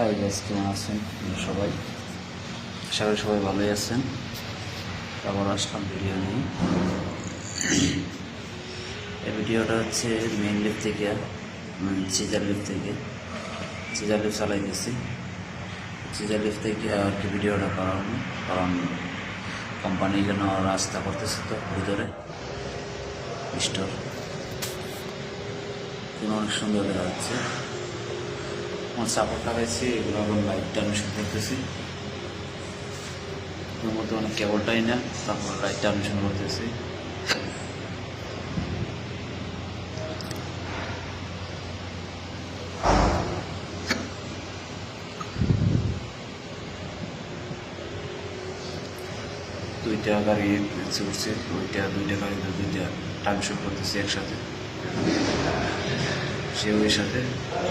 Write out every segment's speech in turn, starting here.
Hi guys কেমন আছেন? সবাই? আশা করি সবাই ভালোই আছেন। আবার আসলাম ভিডিও নিয়ে। এই ভিডিওটা হচ্ছে মেইন লিফ থেকে চিজার লিফ থেকে। চিজার লিফ চালাইতেছি চিজার লিফ থেকে আর কি ভিডিওটা করানো কারণ কোম্পানি যেন রাস্তা করতেছে তো ভিতরে। স্টোর অনেক সুন্দর দেখা যাচ্ছে। আমার সাপোর্ট লাগাইছি, এগুলো এখন লাইটটা অনুসরণ করতেছি। এর মধ্যে অনেক কেবলটাই না, তারপর লাইটটা অনুসরণ করতেছি। দুইটা গাড়ি উঠছে ওইটা দুইটা গাড়িতে দুইটা টাইম শুট করতেছি একসাথে। ওই সাথে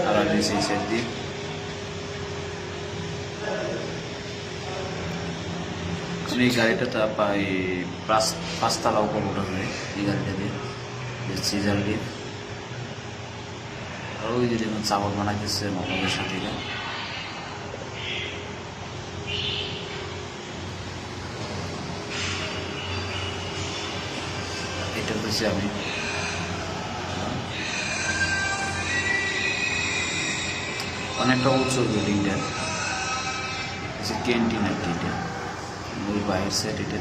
আর আমি সেই সাইড দিয়ে এই গাড়িটা তা পাঁচ, পাঁচতলা উপর উঠা যায় এই গাড়িটা দিয়ে সিজার দিয়ে আর ওই দিকে যেমন চাवल বানাইতেছে মোবাইলের সাথে এটা হচ্ছে আমি অনেকটা উঁচু বিল্ডিংটা হচ্ছে ক্যান্টিন আর কি এটা ওই বাইরের সাইড এটা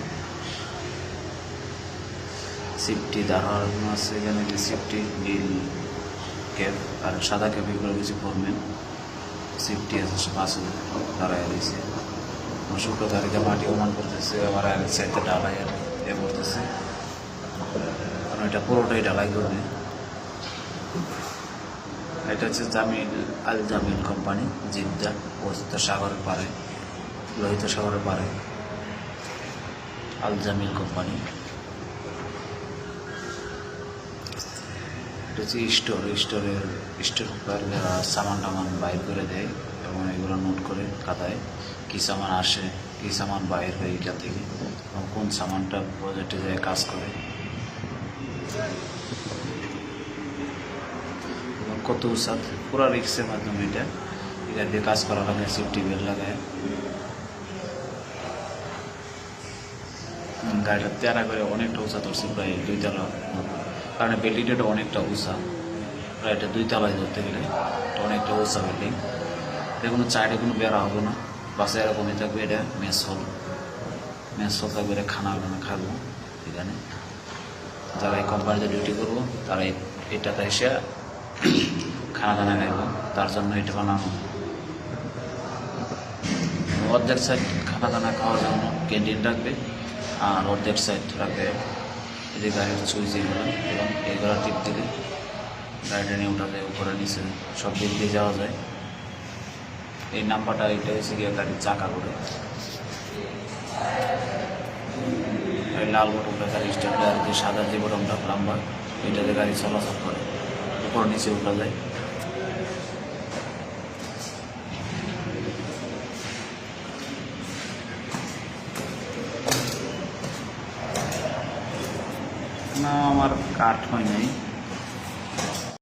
সিফটি দাঁড়ানো আছে এখানে যে সিফটি নীল ক্যাব আর সাদা ক্যাব এগুলো কিছু করবেন সিফটি আছে পাশে দাঁড়ায় রয়েছে শুক্র তারিখে মাটি ওমান করতেছে আবার আরেক সাইডে ডালাই আর এ করতেছে কারণ এটা পুরোটাই ডালাই করবে এটা হচ্ছে Jamil Al Jamil company, Jeddah অবস্থিত সাগরের পারে, লোহিত সাগরের পারে। Al Jamil company. এটা হচ্ছে স্টোর, স্টোরের, স্টোর সামান টামান বাইর করে দেয় এবং এগুলো নোট করে খাতায় কী সামান আসে, কী সামান বাইর হয় এটা থেকে এবং কোন সামানটা প্রজেক্টে যায় কাজ করে। কত উৎসাদ পুরো রিক্সের মাধ্যমে এটা। এটা দিয়ে কাজ করা লাগে সেফটি বেল লাগায়। গাড়িটা তেরা করে অনেকটা উঁচা ধরছে, প্রায় দুই তলা। কারণ বিল্ডিংটা অনেকটা উঁচা। প্রায় এটা দুই তলায় ধরতে গেলে অনেকটা উঁচা বিল্ডিং এটা কোনো চাইডে কোনো বেড়া হবে না। বাসে এরকমই থাকবে, এটা মেস হল মেস হল থাকবে, এটা খানা হবে না, খাব এখানে। যারা এই কোম্পানিতে ডিউটি করব, তারা এটাতে এসে খানা দানা খাইব তার জন্য এটা বানানো। অর্ধেক সাইড খানা দানা খাওয়ার জন্য ক্যান্টিন রাখবে আর অর্ধেক সাইড রাখবে যে গাড়ির সুইচ এগুলো এবং এগুলো টিপ দিলে গাড়িটা নিয়ে উঠা যায় উপরে নিচে সব দিক দিয়ে যাওয়া যায়। এই নাম্বারটা এটা হচ্ছে গিয়ে গাড়ির চাকা করে লাল বটনটা গাড়ি স্টার্ট আর যে সাদা যে বটনটা লাম্বা এটাতে গাড়ি চলাচল করে। উপর নিচে উঠা যায়। আমার কাট হয় নাই